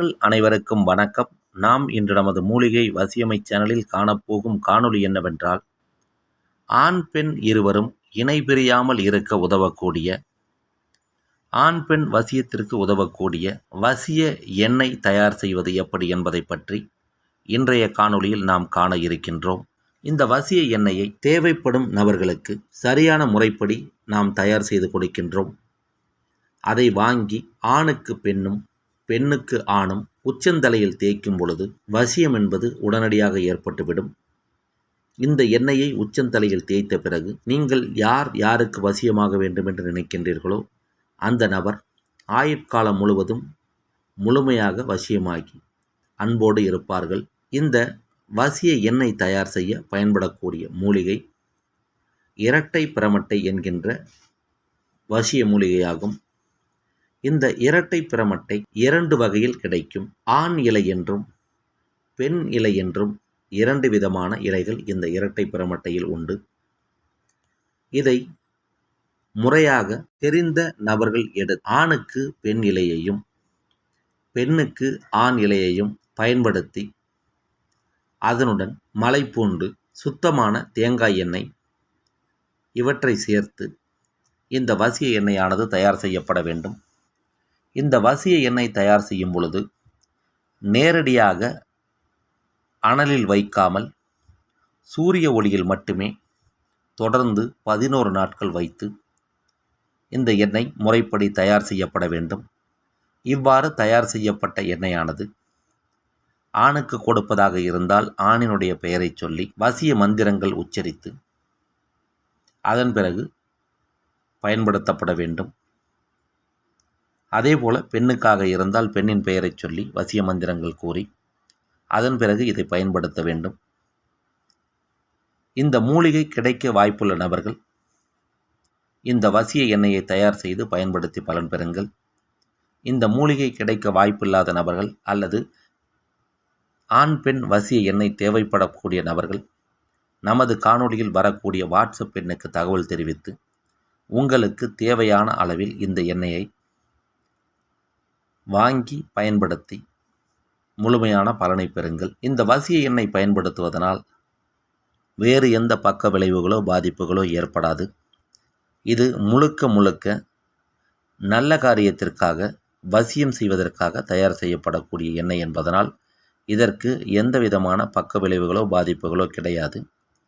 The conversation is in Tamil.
மக்கள் அனைவருக்கும் வணக்கம். நாம் இன்று நமது மூலிகை வசியமை சேனலில் காணப்போகும் காணொளி என்னவென்றால் ஆண் பெண் இருவரும் இணை பிரியாமல் இருக்க உதவக்கூடிய ஆண் பெண் வசியத்திற்கு உதவக்கூடிய வசிய எண்ணெய் தயார் செய்வது எப்படி என்பதை பற்றி இன்றைய காணொளியில் நாம் காண இருக்கின்றோம். இந்த வசிய எண்ணெயை தேவைப்படும் நபர்களுக்கு சரியான முறைப்படி நாம் தயார் செய்து கொடுக்கின்றோம். அதை வாங்கி ஆணுக்கு பெண்ணும் பெண்ணுக்கு ஆணும் உச்சந்தலையில் தேய்க்கும் பொழுது வசியம் என்பது உடனடியாக ஏற்பட்டுவிடும். இந்த எண்ணெயை உச்சந்தலையில் தேய்த்த பிறகு நீங்கள் யார் யாருக்கு வசியமாக வேண்டும் என்று நினைக்கின்றீர்களோ அந்த நபர் ஆயுட்காலம் முழுவதும் முழுமையாக வசியமாகி அன்போடு இருப்பார்கள். இந்த வசிய எண்ணெய் தயார் செய்ய பயன்படக்கூடிய மூலிகை இரட்டை பிரமட்டை என்கின்ற வசிய மூலிகையாகும். இந்த இரட்டை பிரமட்டை இரண்டு வகையில் கிடைக்கும். ஆண் இலை என்றும் பெண் இலை என்றும் இரண்டு விதமான இலைகள் இந்த இரட்டை பிரமட்டையில் உண்டு. இதை முறையாக தெரிந்த நபர்கள் எடு ஆணுக்கு பெண் இலையையும் பெண்ணுக்கு ஆண் இலையையும் பயன்படுத்தி அதனுடன் மலைப்பூண்டு சுத்தமான தேங்காய் எண்ணெய் இவற்றை சேர்த்து இந்த வசிய எண்ணெயானது தயார் செய்யப்பட வேண்டும். இந்த வசிய எண்ணெய் தயார் செய்யும் பொழுது நேரடியாக அனலில் வைக்காமல் சூரிய ஒளியில் மட்டுமே தொடர்ந்து பதினோரு நாட்கள் வைத்து இந்த எண்ணெய் முறைப்படி தயார் செய்யப்பட வேண்டும். இவ்வாறு தயார் செய்யப்பட்ட எண்ணெயானது ஆணுக்கு கொடுப்பதாக இருந்தால் ஆணினுடைய பெயரை சொல்லி வசிய மந்திரங்கள் உச்சரித்து அதன் பிறகு பயன்படுத்தப்பட வேண்டும். அதேபோல பெண்ணுக்காக இருந்தால் பெண்ணின் பெயரைச் சொல்லி வசிய மந்திரங்கள் கூறி அதன் பிறகு இதை பயன்படுத்த வேண்டும். இந்த மூலிகை கிடைக்க வாய்ப்புள்ள நபர்கள் இந்த வசிய எண்ணெயை தயார் செய்து பயன்படுத்தி பலன் பெறுங்கள். இந்த மூலிகை கிடைக்க வாய்ப்பில்லாத நபர்கள் அல்லது ஆண் பெண் வசிய எண்ணெய் தேவைப்படக்கூடிய நபர்கள் நமது காணொளியில் வரக்கூடிய வாட்ஸ்அப் எண்ணுக்கு தகவல் தெரிவித்து உங்களுக்கு தேவையான அளவில் இந்த எண்ணெயை வாங்கி பயன்படுத்தி முழுமையான பலனை பெறுங்கள். இந்த வசிய எண்ணெய் பயன்படுத்துவதனால் வேறு எந்த பக்க விளைவுகளோ பாதிப்புகளோ ஏற்படாது. இது முழுக்க முழுக்க நல்ல காரியத்திற்காக வசியம் செய்வதற்காக தயார் செய்யப்படக்கூடிய எண்ணெய் என்பதனால் இதற்கு எந்த விதமான பக்க விளைவுகளோ பாதிப்புகளோ கிடையாது.